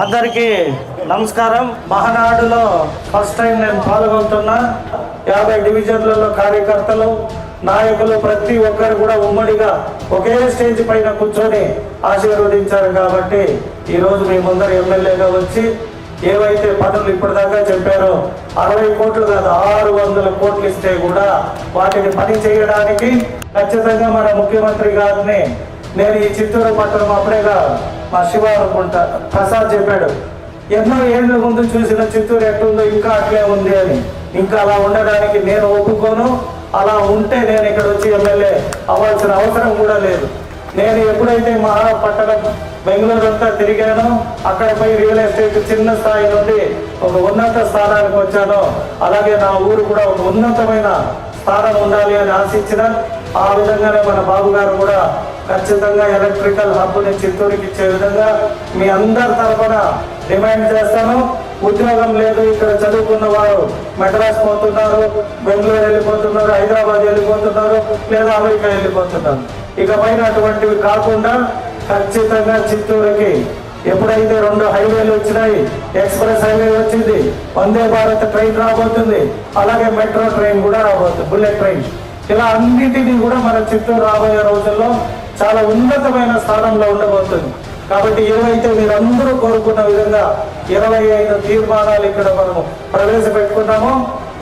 అందరికీ నమస్కారం. మహానాడులో ఫస్ట్ టైం నేను పాల్గొంటున్నా. యాభై డివిజన్లలో కార్యకర్తలు నాయకులు ప్రతి ఒక్కరు కూడా ఉమ్మడిగా ఒకే స్టేజ్ పైన కూర్చొని ఆశీర్వదించారు కాబట్టి ఈరోజు మీ ముందర ఎమ్మెల్యేగా వచ్చి ఏవైతే పనులు ఇప్పటిదాకా చెప్పారో అరవై కోట్లు కాదు ఆరు వందల కోట్లు ఇస్తే కూడా వాటిని పని చేయడానికి ఖచ్చితంగా మన ముఖ్యమంత్రి గారిని నేను ఈ చిత్తూరు పట్టణం అప్పుడేగా మా శివ అనుకుంటా. ప్రసాద్ చెప్పాడు ఎన్నో ఏళ్ళ ముందు చూసిన చిత్తూరు ఎట్లుందో ఇంకా అట్లే ఉంది అని. ఇంకా అలా ఉండడానికి నేను ఒప్పుకోను. అలా ఉంటే నేను ఇక్కడ వచ్చి ఎమ్మెల్యే అవ్వాల్సిన అవసరం కూడా లేదు. నేను ఎప్పుడైతే మహాపట్టణం బెంగళూరు అంతా తిరిగానో అక్కడ పోయి రియల్ ఎస్టేట్ చిన్న స్థాయి నుండి ఒక ఉన్నత స్థానానికి వచ్చానో అలాగే నా ఊరు కూడా ఒక ఉన్నతమైన స్థానం ఉండాలి అని ఆశించిన ఆ విధంగానే మన బాబు గారు కూడా ఖచ్చితంగా ఎలక్ట్రికల్ హబ్ని చిత్తూరుకి ఇచ్చే విధంగా మీ అందరి తరఫున డిమాండ్ చేస్తాను. ఉద్యోగం లేదు ఇక్కడ చదువుకున్న వారు మెడ్రాస్ పోతున్నారు బెంగళూరు వెళ్ళిపోతున్నారు హైదరాబాద్ వెళ్ళిపోతున్నారు లేదా అమెరికా వెళ్ళిపోతున్నారు. ఇక పైన అటువంటివి కాకుండా ఖచ్చితంగా చిత్తూరుకి ఎప్పుడైతే రెండు హైవేలు వచ్చినాయి ఎక్స్ప్రెస్ హైవే వచ్చింది వందే భారత్ ట్రైన్ రాబోతుంది అలాగే మెట్రో ట్రైన్ కూడా రాబోతుంది బుల్లెట్ ట్రైన్. ఇలా అన్నిటినీ కూడా మన చిత్తూరు రాబోయే రోజుల్లో చాలా ఉన్నతమైన స్థానంలో ఉండబోతుంది. కాబట్టి ఏవైతే మీరందరూ కోరుకున్న విధంగా ఇరవై ఐదు తీర్మానాలు ఇక్కడ మనము ప్రవేశపెట్టుకున్నామో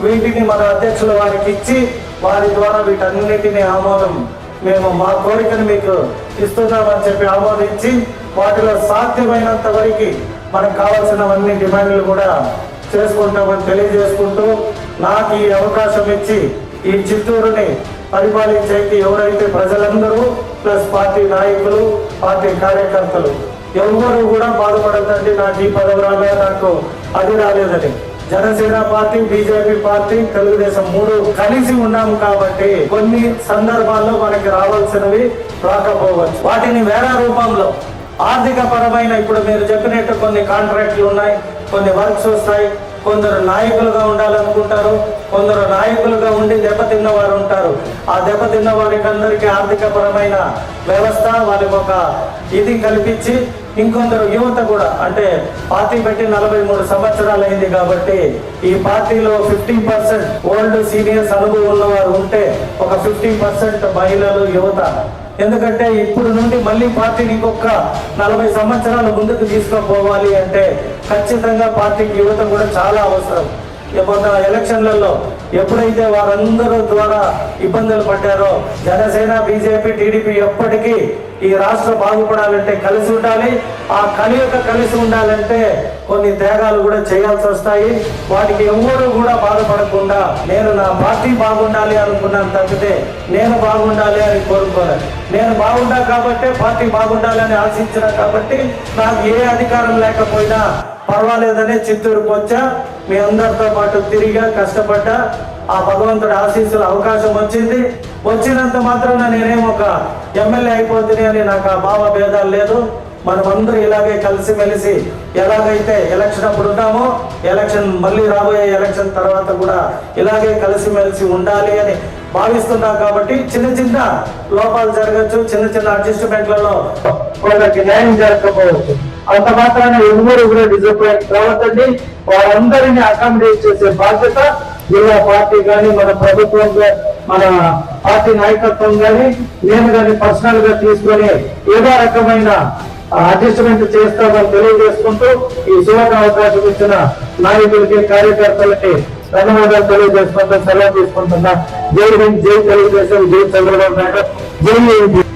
వీటిని మన అధ్యక్షుల వారికి ఇచ్చి వారి ద్వారా వీటన్నిటిని ఆమోదం మేము మా కోరికను మీకు ఇస్తున్నామని చెప్పి ఆమోదించి వాటిలో సాధ్యమైనంత వరకు మనకు కావాల్సినవన్నీ డిమాండ్లు కూడా చేసుకుంటామని తెలియజేసుకుంటూ నాకు ఈ అవకాశం ఇచ్చి ఈ చిత్తూరుని పరిపాలించేకి ఎవరైతే ప్రజలందరూ ప్లస్ పార్టీ నాయకులు పార్టీ కార్యకర్తలు ఎవరు కూడా బాధపడద్దండి నాకు ఈ పదవి రాలే నాకు అది రాలేదని. Janasena party BJP party Telugu Desam మూడు కలిసి ఉన్నాము కాబట్టి కొన్ని సందర్భాల్లో మనకి రావాల్సినవి రాకపోవచ్చు. వాటిని వేరే రూపంలో ఆర్థిక పరమైన ఇప్పుడు మీరు చెప్పినట్టు కొన్ని కాంట్రాక్ట్లు ఉన్నాయి కొన్ని వర్క్స్ వస్తాయి కొందరు నాయకులుగా ఉండాలనుకుంటారు కొందరు నాయకులుగా ఉండి దెబ్బతిన్న వారు ఉంటారు. ఆ దెబ్బతిన్న వారికి అందరికీ ఆర్థిక పరమైన వ్యవస్థ వాళ్ళకి ఒక ఇది కల్పించి ఇంకొందరు యువత కూడా అంటే పార్టీ పెట్టి నలభై మూడు సంవత్సరాలు అయింది కాబట్టి ఈ పార్టీలో ఫిఫ్టీ పర్సెంట్ ఓల్డ్ సీనియర్స్ అనుభవం ఉన్నవారు ఉంటే ఒక ఫిఫ్టీ పర్సెంట్ మహిళలు యువత. ఎందుకంటే ఇప్పుడు నుండి మళ్ళీ పార్టీని ఇంకొక నలభై సంవత్సరాలు ముందుకు తీసుకుపోవాలి అంటే ఖచ్చితంగా పార్టీకి యువత కూడా చాలా అవసరం. మొన్న ఎలక్షన్లలో ఎప్పుడైతే వారందరూ ద్వారా ఇబ్బందులు పడ్డారో జనసేన బీజేపీ టీడీపీ ఎప్పటికీ ఈ రాష్ట్రం బాగుపడాలంటే కలిసి ఉండాలి. ఆ కలియుక కలిసి ఉండాలంటే కొన్ని త్యాగాలు కూడా చేయాల్సి వస్తాయి. వాటికి ఎవరు కూడా బాధపడకుండా నేను నా పార్టీ బాగుండాలి అనుకున్నాను తప్పితే నేను బాగుండాలి అని కోరుకోలేదు. నేను బాగుండా కాబట్టే పార్టీ బాగుండాలి అని ఆశించిన కాబట్టి నాకు ఏ అధికారం లేకపోయినా పర్వాలేదనే చిత్తూరుకు వచ్చా. మీ అందరితో పాటు తిరిగా కష్టపడ్డా. ఆ భగవంతుడి ఆశీస్సుల అవకాశం వచ్చింది. వచ్చినంత మాత్రాన నేనేం ఒక ఎమ్మెల్యే అయిపోతుంది అని నాకు ఆ భావ భేదాలు లేదు. మనమందరూ ఇలాగే కలిసిమెలిసి ఎలాగైతే ఎలక్షన్ అప్పుడు ఉన్నామో ఎలక్షన్ మళ్ళీ రాబోయే ఎలక్షన్ తర్వాత కూడా ఇలాగే కలిసిమెలిసి ఉండాలి అని భావిస్తున్నాం కాబట్టి చిన్న చిన్న లోపాలు జరగచ్చు చిన్న చిన్న అడ్జస్ట్మెంట్లలో వాళ్ళకి న్యాయం జరగకపోవచ్చు. అంత మాత్రాన ఎవరు కూడా డిసప్పాయింట్ కావద్దండి వారందరినీ అకామిడేట్ చేసే బాధ్యత జిల్లా పార్టీ కానీ మన ప్రభుత్వం మన పార్టీ నాయకత్వం కానీ నేను కానీ పర్సనల్గా తీసుకొని ఏదో రకమైన అడ్జస్ట్మెంట్ చేస్తామని తెలియజేసుకుంటూ ఈ సువర్ణ అవకాశం ఇచ్చిన నాయకులకి కార్యకర్తలకి ధన్యవాదాలు తెలియజేసుకుంటూ సెలవు తీసుకుంటున్నా. జై హింద్ జై తెలుగుదేశం జై చంద్రబాబు నాయుడు. జై